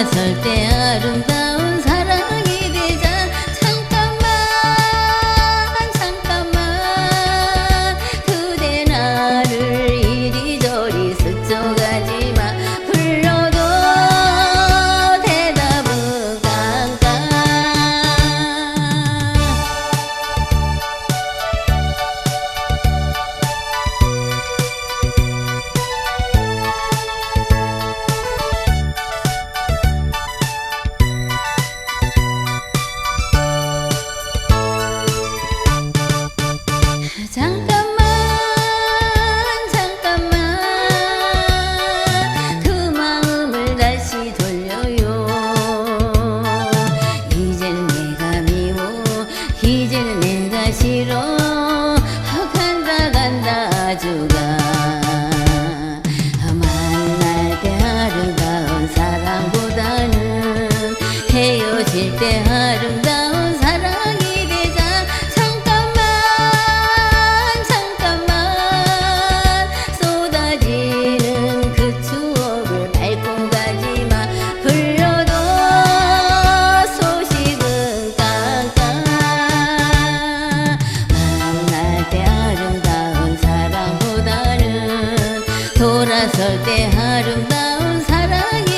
돌아설 때 아름다운 이제는 내가 싫어. 간다 간다 아주가. 만날 때 아름다운 사랑보다는 헤어질 때 아름다운 절대 아름다운 사랑이